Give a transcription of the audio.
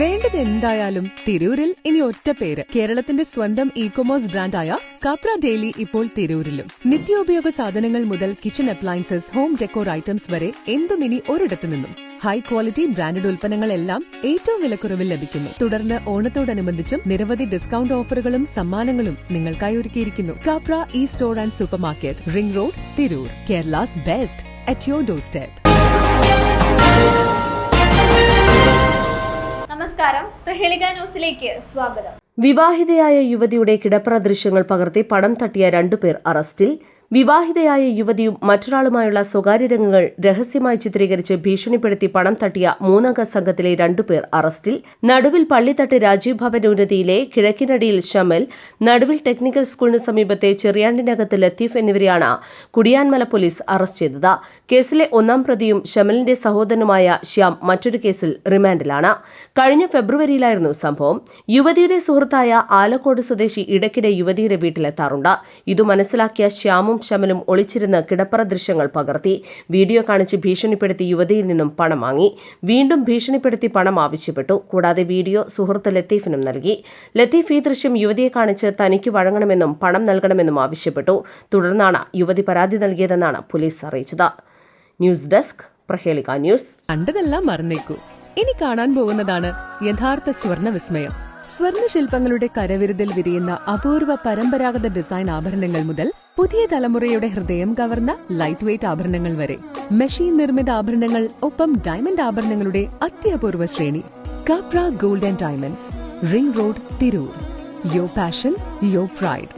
വേണ്ടത് എന്തായാലും തിരൂരിൽ ഇനി ഒറ്റ പേര്. കേരളത്തിന്റെ സ്വന്തം ഇ കൊമേഴ്സ് ബ്രാൻഡായ കപ്ര ഡെയിലി ഇപ്പോൾ തിരൂരിലും. നിത്യോപയോഗ സാധനങ്ങൾ മുതൽ kitchen appliances home decor items വരെ എന്തും ഇനി ഒരിടത്തു നിന്നും. ഹൈ ക്വാളിറ്റി ബ്രാൻഡഡ് ഉൽപ്പന്നങ്ങളെല്ലാം ഏറ്റവും വിലക്കുറവിൽ ലഭിക്കുന്നു. തുടർന്ന് ഓണത്തോടനുബന്ധിച്ചും നിരവധി ഡിസ്കൗണ്ട് ഓഫറുകളും സമ്മാനങ്ങളും നിങ്ങൾക്കായി ഒരുക്കിയിരിക്കുന്നു. Kapra E store and supermarket ring road Tirur Kerala's best at your doorstep ന്യൂസിലേക്ക് സ്വാഗതം. വിവാഹിതയായ യുവതിയുടെ കിടപ്പറ ദൃശ്യങ്ങൾ പകർത്തി പണം തട്ടിയ രണ്ടുപേർ അറസ്റ്റിൽ. വിവാഹിതയായ യുവതിയും മറ്റൊരാളുമായുള്ള സ്വകാര്യ രംഗങ്ങൾ രഹസ്യമായി ചിത്രീകരിച്ച് ഭീഷണിപ്പെടുത്തി പണം തട്ടിയ മൂന്നംഗ സംഘത്തിലെ രണ്ടുപേർ അറസ്റ്റിൽ. നടുവിൽ പള്ളിത്തട്ട് രാജീവ് ഭവൻ ഉന്നതിയിലെ കിഴക്കിനടിയിൽ ഷമൽ നടുവിൽ ടെക്നിക്കൽ സ്കൂളിന് സമീപത്തെ ചെറിയാണ്ടിനകത്ത് ലത്തീഫ് എന്നിവരെയാണ് കുടിയാൻമല പോലീസ് അറസ്റ്റ് ചെയ്തത്. കേസിലെ ഒന്നാം പ്രതിയും ഷമലിന്റെ സഹോദരനുമായ ശ്യാം മറ്റൊരു കേസിൽ റിമാൻഡിലാണ്. കഴിഞ്ഞ ഫെബ്രുവരിയിലായിരുന്നു സംഭവം. യുവതിയുടെ സുഹൃത്തായ ആലക്കോട് സ്വദേശി ഇടയ്ക്കിടെ യുവതിയുടെ വീട്ടിലെത്താറുണ്ട്. ഇതു മനസ്സിലാക്കിയ ശ്യാമും ശമലും ഒളിച്ചിരുന്ന് കിടപ്പറ ദൃശ്യങ്ങൾ പകർത്തി. വീഡിയോ കാണിച്ച് ഭീഷണിപ്പെടുത്തി യുവതിയിൽ നിന്നും പണം വാങ്ങി. വീണ്ടും ഭീഷണിപ്പെടുത്തി പണം ആവശ്യപ്പെട്ടു. കൂടാതെ വീഡിയോ സുഹൃത്ത് ലത്തീഫിനും നൽകി. ലത്തീഫ് ഈ ദൃശ്യം യുവതിയെ കാണിച്ച് തനിക്ക് വഴങ്ങണമെന്നും പണം നൽകണമെന്നും ആവശ്യപ്പെട്ടു. തുടർന്നാണ് യുവതി പരാതി നൽകിയതെന്നാണ് പോലീസ് അറിയിച്ചത്. News desk Prahelika news. കണ്ടതെല്ലാം മറന്നേക്കൂ. ഇനി കാണാൻ പോകുന്നതാണ് യഥാർത്ഥ സ്വർണ വിസ്മയം സ്വർണ ശില്പങ്ങളുടെ കരവിരുതിൽ വിരിയുന്ന അപൂർവ പരമ്പരാഗത ഡിസൈൻ ആഭരണങ്ങൾ മുതൽ പുതിയ തലമുറയുടെ ഹൃദയം കവർന്ന ലൈറ്റ് വെയ്റ്റ് ആഭരണങ്ങൾ വരെ. മെഷീൻ നിർമ്മിത ആഭരണങ്ങൾ ഒപ്പം ഡയമണ്ട് ആഭരണങ്ങളുടെ അത്യപൂർവ ശ്രേണി. Kapra gold and diamonds ring road Tirur your passion your pride